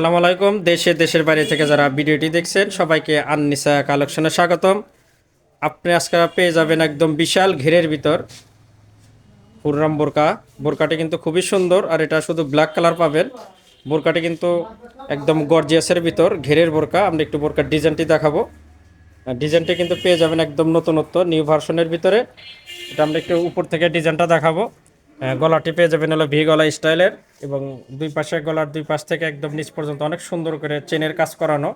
সালাম আলাইকুম। দেশে, দেশের বাইরে থেকে যারা ভিডিওটি দেখছেন, সবাইকে আননিসা কালেকশনে স্বাগতম। আপনি আজকে পেয়ে যাবেন একদম বিশাল ঘেরের ভিতর। পুররাম বোরকা। বোরকাটি কিন্তু খুবই সুন্দর, আর এটা শুধু ব্ল্যাক কালার পাবেন। বোরকাটি কিন্তু একদম গর্জিয়াসের ভিতর, ঘেরের বোরকা। আমরা একটু বোরকার ডিজাইনটি দেখাবো। ডিজাইনটি কিন্তু পেয়ে যাবেন একদম নতুনত্ব নিউ ভার্সনের ভিতরে। এটা আমরা একটু উপর থেকে ডিজাইনটা দেখাবো। গলাটি পেয়ে যাবেন হলো ভি গলা স্টাইলের এবং দুই পাশে গলার দুই পাশ থেকে একদম নিচ পর্যন্ত অনেক সুন্দর করে চেনের কাজ করানো।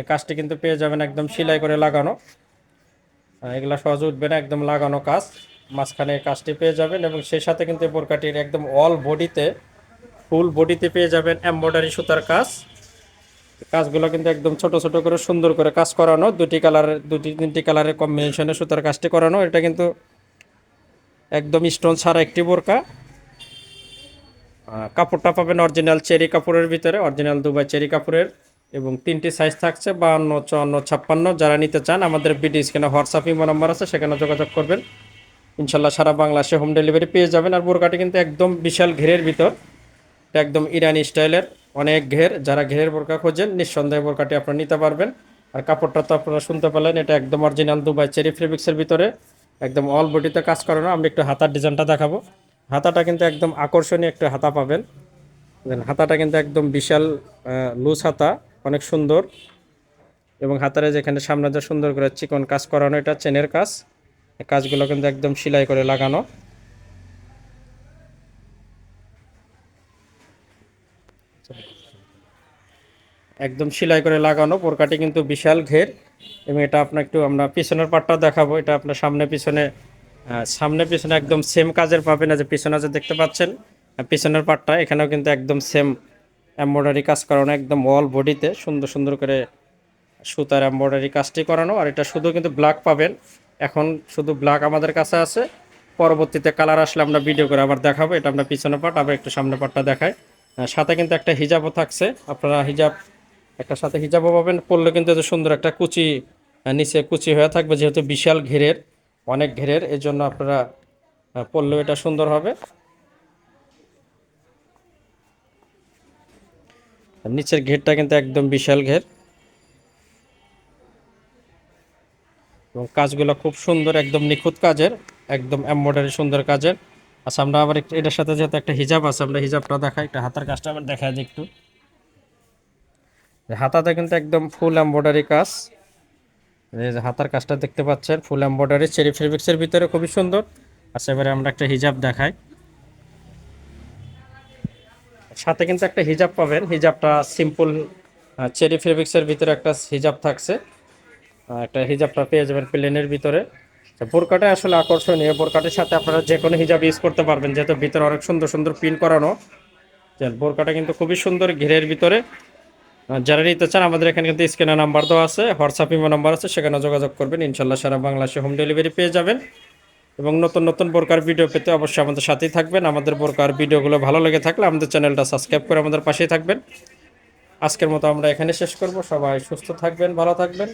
এই কাজটি কিন্তু পেয়ে যাবেন একদম সেলাই করে লাগানো। এগুলা সহজ উঠবে না, একদম লাগানো কাজ। মাঝখানে কাজটি পেয়ে যাবেন এবং সেই সাথে কিন্তু বোরকাটির একদম অল বডিতে ফুল বডিতে পেয়ে যাবেন এমব্রয়ডারি সুতার কাজ। কাজগুলো কিন্তু একদম ছোট ছোট করে সুন্দর করে কাজ করানো। দুটি কালারের দুটি, তিনটি কালারের কম্বিনেশনে সুতার কাজটি করানো। এটা কিন্তু একদম স্টোন ছাড়া একটি বোরকা। কাপড়টা পাবেন অরিজিনাল চেরি কাপড়ের ভিতরে অরিজিনাল দুবাই চেরি কাপড়ের, এবং তিনটি সাইজ থাকছে, বাহান্ন, চুয়ান্ন, ছাপ্পান্ন। যারা নিতে চান, আমাদের বিডি স্ক্যানে হোয়াটসঅ্যাপ ইমো নাম্বার আছে, সেখানে যোগাযোগ করবেন। ইনশাল্লাহ সারা বাংলাদেশে হোম ডেলিভারি পেয়ে যাবেন, আর বোরকাটি কিন্তু একদম বিশাল ঘেরের ভিতর। একদম ইরানি স্টাইলের অনেক ঘের। যারা ঘেরের বোরকা খোঁজেন, নিঃসন্দেহে বোরকাটি আপনারা নিতে পারবেন। আর কাপড়টা তো আপনারা শুনতে পেলেন, এটা একদম অরিজিনাল দুবাই চেরি ফেব্রিক্সের ভিতরে। একদম অল বডিতে কাজ করানো, আমরা একটু হাতার ডিজাইনটা দেখাবো। হাতাটা কিন্তু একদম আকর্ষণীয় একটা হাতা পাবেন। দেন হাতাটা কিন্তু একদম বিশাল লুজ হাতা, অনেক সুন্দর। এবং হাতারে যেখানে সামনে যে সুন্দর করে চিকন কাজ করানো, এটা চেনের কাজ। কাজগুলো কিন্তু একদম সেলাই করে লাগানো। একদম সেলাই করে লাগানো বোরকাটি কিন্তু বিশাল ঘের। এবং এটা আপনার একটু আমরা পিছনের পাটটা দেখাবো। এটা আপনার সামনে পিছনে সামনে পিছনে একদম সেম কাজের পাবেন যে পিছনে যে দেখতে পাচ্ছেন পিছনের পাটটা এখানেও কিন্তু একদম সেম এমব্রয়ডারি কাজ করানো একদম অল বডিতে সুন্দর সুন্দর করে সুতার এমব্রয়ডারি কাজটি করানো। আর এটা শুধু কিন্তু ব্ল্যাক পাবেন। এখন শুধু ব্ল্যাক আমাদের কাছে আছে। পরবর্তীতে কালার আসলে আমরা ভিডিও করে আবার দেখাবো। এটা আমরা পিছনে পাট আবার একটু সামনে পাটটা আহ, সাথে কিন্তু একটা হিজাবও থাকছে। আপনারা হিজাব একটা সাথে হিজাবও পাবেন। পরলে কিন্তু সুন্দর একটা কুচি নিচে কুচি হয়ে থাকবে যেহেতু বিশাল ঘেরের। অনেক ঘেরের এই জন্য আপনারা আহ, পরলেও এটা সুন্দর হবে। নিচের ঘেরটা কিন্তু একদম বিশাল ঘের। এবং কাজগুলো খুব সুন্দর একদম নিখুঁত কাজের একদম এমব্রয়ডারি সুন্দর কাজের। আচ্ছা আমরা আবার এটার সাথে যেহেতু একটা হিজাব আছে আমরা হিজাবটা দেখাই একটা হাতার কাজটা আবার দেখাই দিই একটু। হাতাতে কিন্তু একদম ফুল এমব্রয়ডারি কাজ। হাতার কাজটা দেখতে পাচ্ছেন ফুল এমব্রয়ডারি চেরি ফেব্রিক্সের ভিতরে খুবই সুন্দর। আচ্ছা এবারে আমরা একটা হিজাব দেখাই। সাথে কিন্তু একটা হিজাব পাবেন। হিজাবটা সিম্পল চেরি ফেব্রিক্সের ভিতরে একটা হিজাব থাকছে। একটা হিজাবটা পেয়ে যাবেন প্লেনের ভিতরে। তো বোরকাটা আসলে আকর্ষণীয়। বোরকাটির সাথে আপনারা যে কোনো হিজাব ইউজ করতে পারবেন, যেহেতু ভিতরে অনেক সুন্দর সুন্দর প্রিন্ট করানো। যে বোরকাটা কিন্তু খুবই সুন্দর ঘেরের ভিতরে। যারা নিতে চান, আমাদের এখানে কিন্তু স্ক্যানার নাম্বার দেওয়া আছে হোয়াটসঅ্যাপ ইমো নাম্বার আছে, সেখানে যোগাযোগ করবেন। ইনশাল্লাহ সারা বাংলাদেশে হোম ডেলিভারি পেয়ে যাবেন। এবং নতুন নতুন বোরকার ভিডিও পেতে অবশ্যই আমাদের সাথেই থাকবেন। আমাদের বোরকার ভিডিওগুলো ভালো লেগে থাকলে আমাদের চ্যানেলটা সাবস্ক্রাইব করে আমাদের পাশেই থাকবেন। আজকের মতো আমরা এখানে শেষ করব। সবাই সুস্থ থাকবেন, ভালো থাকবেন।